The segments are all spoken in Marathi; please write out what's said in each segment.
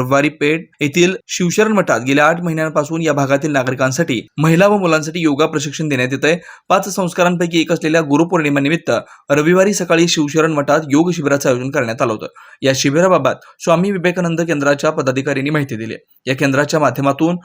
रविवारी पेठ येथील शिवशरण मठात गेल्या आठ महिन्यांपासून या भागातील नागरिकांसाठी महिला व मुलांसाठी योगा प्रशिक्षण देण्यात येत आहे पाच संस्कारांपैकी एक असलेल्या गुरुपौर्णिमेनिमित्त रविवारी सकाळी शिवशरण मठात योग शिबिराचं आयोजन करण्यात आलं होतं. या शिबिराबाबत स्वामी विवेकानंद केंद्राच्या पदाधिकाऱ्यांनी माहिती दिली. या केंद्राच्या माध्यमातून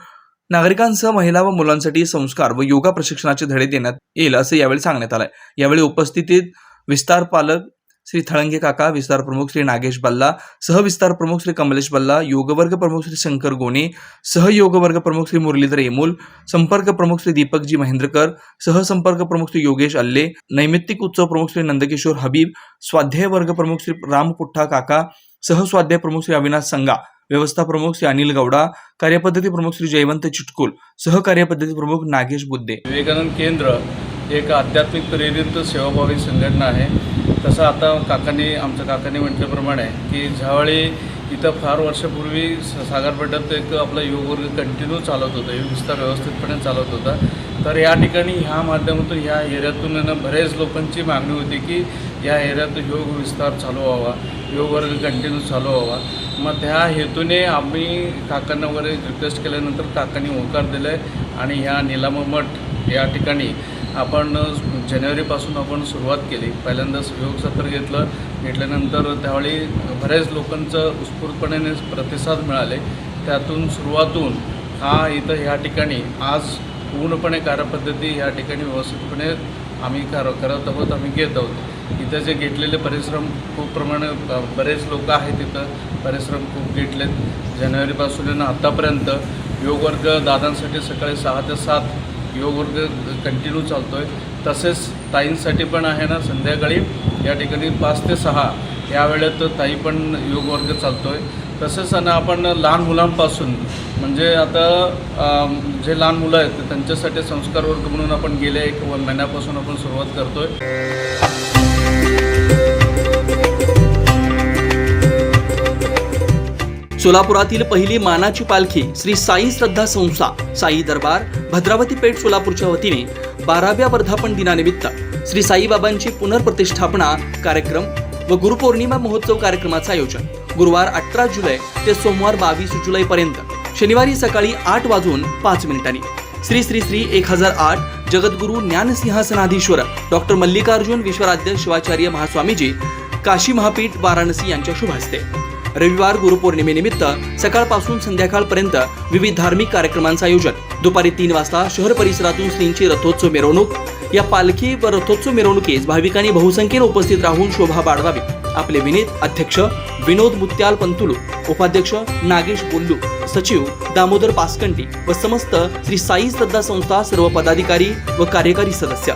नागरिकांसह महिला व मुलांसाठी संस्कार व योगा प्रशिक्षणाचे धडे देण्यात येईल असं यावेळी सांगण्यात आलंय. यावेळी उपस्थितीत विस्तार पालक श्री थळंगे काका विस्तार प्रमुख श्री नागेश बल्ला सहविस्तार प्रमुख श्री कमलेश बल्ला योगवर्ग प्रमुख श्री शंकर गोने सहयोग वर्ग प्रमुख श्री मुरलीधर येमूल संपर्क प्रमुख श्री दीपकजी महेंद्रकर सहसंपर्क प्रमुख श्री योगेश अल्ले नैमित्तिक उत्सव प्रमुख श्री नंदकिशोर हबीब स्वाध्याय वर्ग प्रमुख श्री राम पुठ्ठा काका सहस्वाध्याय प्रमुख श्री अविनाश संगा व्यवस्था प्रमुख श्री अनिल गौडा कार्यपद्धती प्रमुख श्री जयवंत चिटकुल सहकार्यपद्धती प्रमुख नागेश बुद्धे विवेकानंद केंद्र एक आध्यात्मिक प्रेरित सेवाभावी संघटना आहे तसं आता काकांनी आमच्या काकांनी म्हटल्याप्रमाणे की ज्यावेळी इथं फार वर्षापूर्वी स- सागरपेठात एक आपला योग वर्ग कंटिन्यू चालत होता योग विस्तार व्यवस्थितपणे चालत होता तर या ठिकाणी ह्या माध्यमातून ह्या एरियातून ना बऱ्याच लोकांची मागणी होती की या एरियात योग विस्तार चालू व्हावा योगवर्ग कंटिन्यू चालू व्हावा. मग त्या हेतूने आम्ही काकांना वगैरे रिक्वेस्ट केल्यानंतर काकांनी होकार दिला आहे आणि ह्या निलाम मठ या ठिकाणी आपण जानेवारीपासून आपण सुरुवात केली. पहिल्यांदा योग सत्र घेतलं. घेतल्यानंतर त्यावेळी बऱ्याच लोकांचं उत्स्फूर्तपणे प्रतिसाद मिळाले. त्यातून सुरुवातून हा इथं ह्या ठिकाणी आज पूर्णपणे कार्यपद्धती ह्या ठिकाणी व्यवस्थितपणे आम्ही कार करत आहोत आम्ही घेत आहोत. इथं जे घेतलेले परिश्रम खूप प्रमाणे बरेच लोक आहेत इथं. परिश्रम खूप घेतलेत. जानेवारीपासून आहे आत्तापर्यंत योगवर्ग दादांसाठी सकाळी सहा ते सात योग वर्ग कंटिन्यू चालतो आहे तसेच ताईंसाठी पण आहे ना संध्याकाळी. या ठिकाणी पाच ते सहा. या वेळेत ताई पण योग वर्ग चालतो आहे तसेच ना आपण लहान मुलांपासून म्हणजे आता जे लहान मुलं आहेत त्यांच्यासाठी संस्कार वर्ग म्हणून आपण गेल्या एक महिन्यापासून आपण सुरुवात करतो आहे सोलापुरातील पहिली मानाची पालखी श्री साई श्रद्धा संस्था साई दरबार भद्रावती पेठ सोलापूरच्या वतीने बाराव्या वर्धापन दिनानिमित्त श्री साईबाबांची पुनर्प्रतिष्ठापना कार्यक्रम व गुरुपौर्णिमा महोत्सव कार्यक्रमाचं आयोजन. गुरुवार अठरा जुलै ते सोमवार बावीस जुलै पर्यंत शनिवारी सकाळी आठ वाजून पाच मिनिटांनी. श्री श्री श्री एक हजार आठ जगद्गुरु ज्ञानसिंहासनाधीश्वर डॉक्टर मल्लिकार्जुन विश्वराध्य शिवाचार्य महास्वामीजी काशी महापीठ वाराणसी यांच्या शुभ हस्ते रविवार गुरुपौर्णिमेनिमित्त सकाळपासून संध्याकाळपर्यंत विविध धार्मिक कार्यक्रमांचं आयोजन. दुपारी तीन वाजता शहर परिसरातून श्रींची रथोत्सव मिरवणूक. या पालखी व रथोत्सव मिरवणुकीस भाविकांनी बहुसंख्येने उपस्थित राहून शोभा बाळगावी. आपले विनीत अध्यक्ष विनोद मुत्याल पंतुलू उपाध्यक्ष नागेश बोल्लू सचिव दामोदर पासकंटी व समस्त श्री साई श्रद्धा संस्था सर्व पदाधिकारी व कार्यकारी सदस्य.